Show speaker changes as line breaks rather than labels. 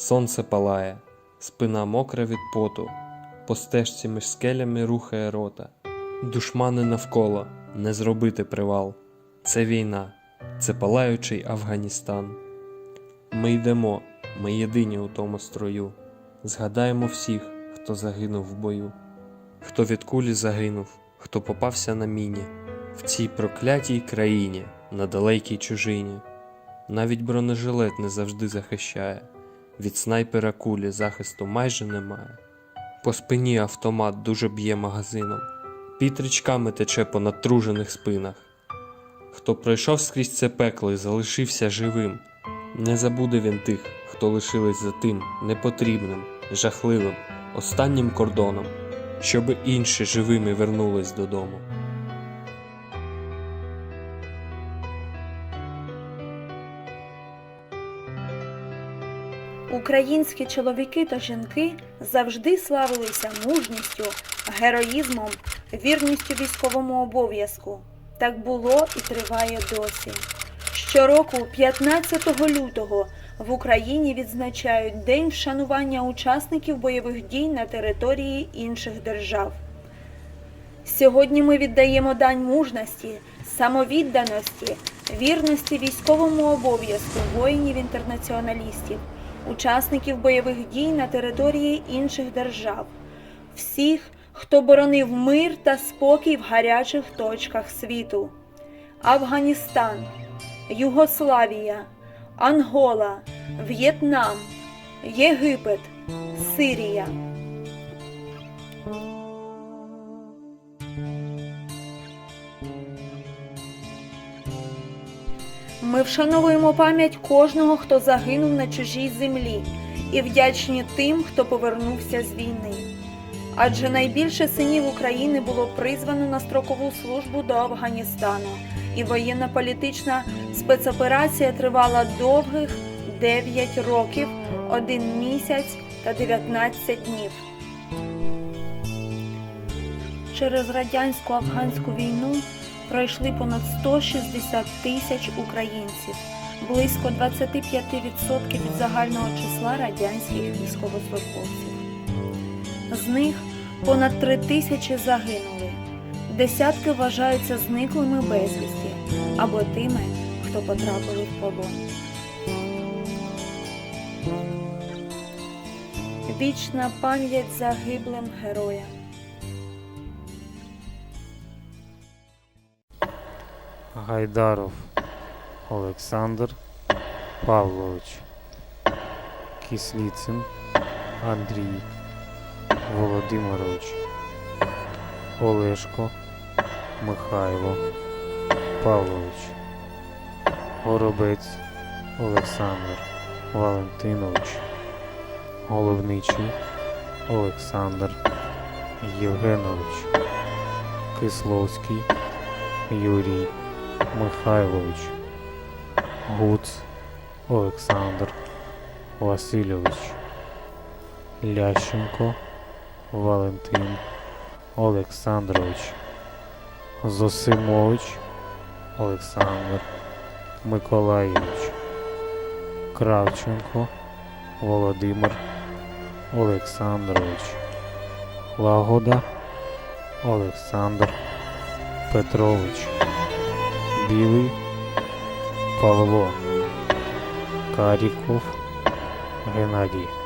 Сонце палає, спина мокра від поту, по стежці між скелями рухає рота. Душмани навколо, не зробити привал. Це війна, це палаючий Афганістан. Ми йдемо, ми єдині у тому строю. Згадаємо всіх, хто загинув в бою, хто від кулі загинув, хто попався на міні, в цій проклятій країні, на далекій чужині. Навіть бронежилет не завжди захищає, від снайпера кулі захисту майже немає. По спині автомат дуже б'є магазином, під річками тече по натружених спинах. Хто пройшов скрізь це пекло і залишився живим, не забуде він тих, хто лишились за тим непотрібним, жахливим, останнім кордоном, щоби інші живими вернулись додому.
Українські чоловіки та жінки завжди славилися мужністю, героїзмом, вірністю військовому обов'язку. Так було і триває досі. Щороку, 15 лютого, в Україні відзначають День вшанування учасників бойових дій на території інших держав. Сьогодні ми віддаємо дань мужності, самовідданості, вірності військовому обов'язку воїнів-інтернаціоналістів, учасників бойових дій на території інших держав, всіх, хто боронив мир та спокій в гарячих точках світу. Афганістан, Югославія, Ангола, В'єтнам, Єгипет, Сирія. Вшановуємо пам'ять кожного, хто загинув на чужій землі, і вдячні тим, хто повернувся з війни. Адже найбільше синів України було призвано на строкову службу до Афганістану, і воєнно-політична спецоперація тривала довгих 9 років, 1 місяць та 19 днів. Через радянсько-афганську війну пройшли понад 160 тисяч українців, близько 25% від загального числа радянських військовослужбовців. З них понад 3 тисячі загинули, десятки вважаються зниклими безвісті або тими, хто потрапили в полон. Вічна пам'ять загиблим героям.
Гайдаров Олександр Павлович, Кисліцин Андрій Володимирович, Олешко Михайло Павлович, Горобець Олександр Валентинович, Головничий Олександр Євгенович, Кисловський Юрій Михайлович, Гуц Олександр Васильович, Лященко Валентин Олександрович, Зосимович Олександр Миколаївич, Кравченко Володимир Олександрович, Лагода Олександр Петрович, Білий Павло, Каріков Геннадій.